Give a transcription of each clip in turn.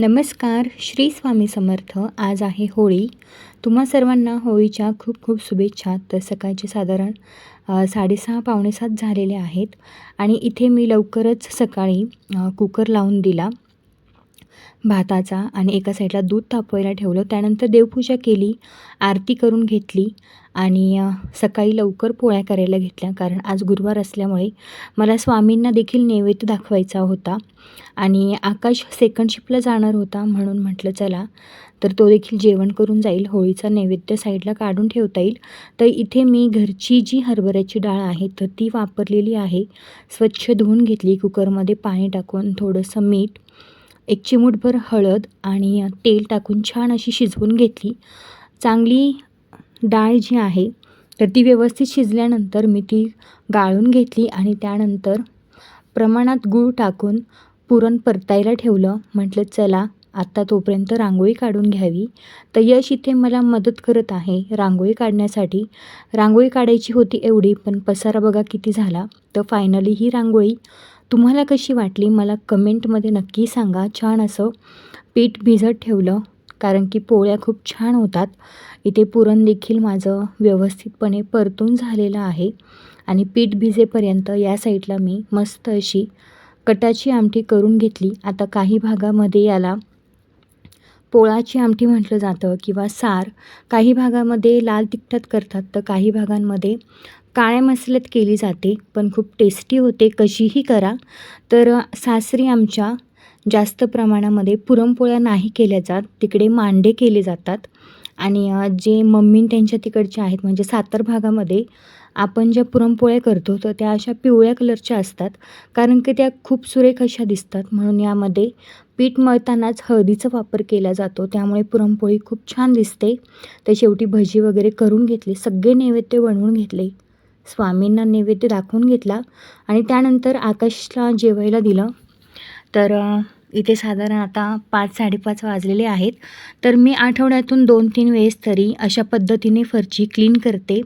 नमस्कार श्री स्वामी समर्थ. आज आहे होळी. तुम्हा सर्वांना होळीच्या खूप खूप शुभेच्छा. तर सकाळचे साधारण साडेसहा पावणेसात झालेले आहेत. आणि इथे मी लवकरच सकाळी कुकर लावून दिला. भाताचा आणि एका साईडला दूध तापवायला ठेवलं. त्यानंतर देवपूजा केली आरती करून घेतली आणि सकाळी लवकर पोळ्या करायला घेतल्या. कारण आज गुरुवार असल्यामुळे मला स्वामींना देखील नैवेद्य दाखवायचा होता आणि आकाश सेकंड शिफ्टला जाणार होता म्हणून म्हटलं चला तर तो देखील जेवण करून जाईल. होळीचा नैवेद्य साईडला काढून ठेवता येईल. तर इथे मी घरची जी हरभऱ्याची डाळ आहे तर ती वापरलेली आहे. स्वच्छ धुवून घेतली. कुकरमध्ये पाणी टाकून थोडंसं मीठ एक चिमूटभर हळद आणि तेल टाकून छान अशी शिजवून घेतली. चांगली डाळ जी आहे तर ती व्यवस्थित शिजल्यानंतर मी ती गाळून घेतली आणि त्यानंतर प्रमाणात गूळ टाकून पुरण परतायला ठेवलं. म्हटलं चला आत्ता तोपर्यंत रांगोळी काढून घ्यावी. तर यश इथे मला मदत करत आहे रांगोळी काढण्यासाठी. रांगोळी काढायची होती एवढी पण पसारा बघा किती झाला. तर फायनली ही रांगोळी तुम्हाला कशी वाटली? मला कमेंटमध्ये नक्की सांगा. छान असं पीठ भिजत ठेवलं कारण की पोळ्या खूप छान होतात. इथे पुरण देखील माझं व्यवस्थितपणे परतून झालेलं आहे. आणि पीठ भिजेपर्यंत या साईडला मी मस्त अशी कटाची आमटी करून घेतली. आता काही भागामध्ये याला पोळाची आमटी म्हटलं जातं किंवा सार. काही भागामध्ये लाल तिखटात करतात तर काही भागांमध्ये काळ्या मसाल्यात केली जाते पण खूप टेस्टी होते. कशीही करा. तर सासरी आमच्या जास्त प्रमाणामध्ये पुरणपोळ्या नाही केल्या जात. तिकडे मांडे केले जातात. आणि जे मम्मी त्यांच्या तिकडच्या आहेत म्हणजे सातार भागामध्ये आपण ज्या पुरणपोळ्या करतो तर त्या अशा पिवळ्या कलरच्या असतात. कारण की त्या खूप सुरेख अशा दिसतात. म्हणून यामध्ये पीठ मळतानाच हळदीचा वापर केला जातो. त्यामुळे पुरणपोळी खूप छान दिसते. तर शेवटी भजी वगैरे करून घेतली. सगळे नैवेद्य बनवून घेतले. स्वामींना नैवेद्य दाखवून घेतला आणि त्यानंतर आकाशला जेवायला दिलं. तर इथे साधारण आता पाच साडेपाच वाजलेले आहेत. तर मी आठवड्यातून दोन तीन वेळेस तरी अशा पद्धतीने फरची क्लीन करते.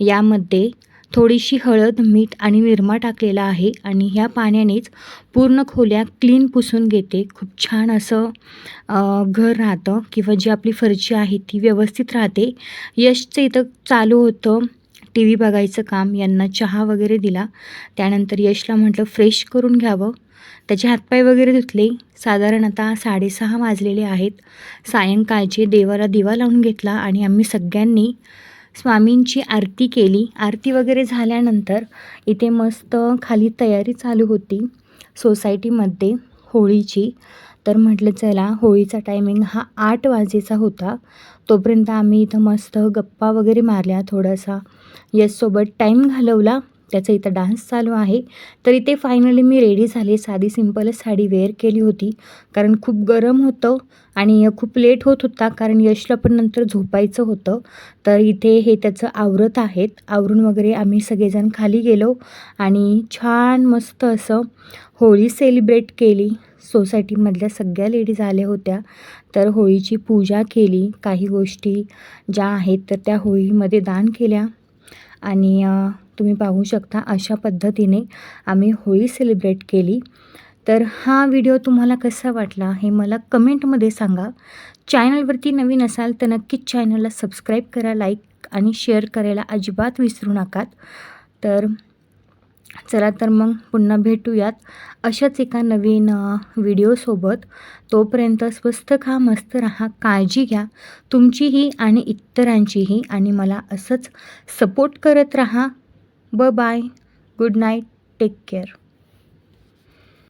यामध्ये थोडीशी हळद मीठ आणि निरमा टाकलेला आहे आणि ह्या पाण्यानेच पूर्ण खोल्या क्लीन पुसून घेते. खूप छान असं घर राहतं किंवा जी आपली फरची आहे ती व्यवस्थित राहते. यशचं इथं चालू होतं. टी व्ही बघायचं काम यांना चहा वगैरे दिला. त्यानंतर यशला म्हटलं फ्रेश करून घ्यावं. त्याचे हातपाय वगैरे धुतले. साधारण आता साडेसहा वाजलेले आहेत. सायंकाळचे देवाला दिवा लावून घेतला आणि आम्ही सगळ्यांनी स्वामींची आरती केली. आरती वगैरे झाल्यानंतर इथे मस्त खाली तयारी चालू होती. सोसायटीमध्ये होळीची. तर म्हटलं चला होळीचा टायमिंग हा आठ वाजेचा होता. तोपर्यंत आम्ही इथं मस्त गप्पा वगैरे मारल्या थोडासा. यशसोबत टाईम घालवला. त्याचा इथं डान्स चालू आहे. तर इथे फायनली मी रेडी झाले. साधी सिंपलच साडी वेअर केली होती. कारण खूप गरम होतं आणि खूप लेट होत होता. कारण यशला पण नंतर झोपायचं होतं. तर इथे हे त्याचं आवरत आहेत. आवरून वगैरे आम्ही सगळेजण खाली गेलो आणि छान मस्त असं होळी सेलिब्रेट केली. सोसायटीमधल्या सगळ्या लेडीज आल्या होत्या. तर होळीची पूजा केली. काही गोष्टी ज्या आहेत तर त्या होळीमध्ये दान केल्या. आणि तुम्ही पाहू शकता अशा पद्धतीने आम्ही होळी सेलिब्रेट केली. तर हा व्हिडिओ तुम्हाला कसा वाटला हे मला कमेंटमध्ये सांगा. चॅनलवरती नवीन असाल तर नक्कीच चॅनलला सबस्क्राईब करा लाईक आणि शेअर करायला अजिबात विसरू नकात तर चला तर मग पुन्हा भेटूयात अशाच एका नवीन व्हिडिओसोबत. तोपर्यंत स्वस्त खा मस्त राहा काळजी घ्या. तुमचीही आणि इतरांचीही आणि मला असंच सपोर्ट करत राहा. ब bye good night take care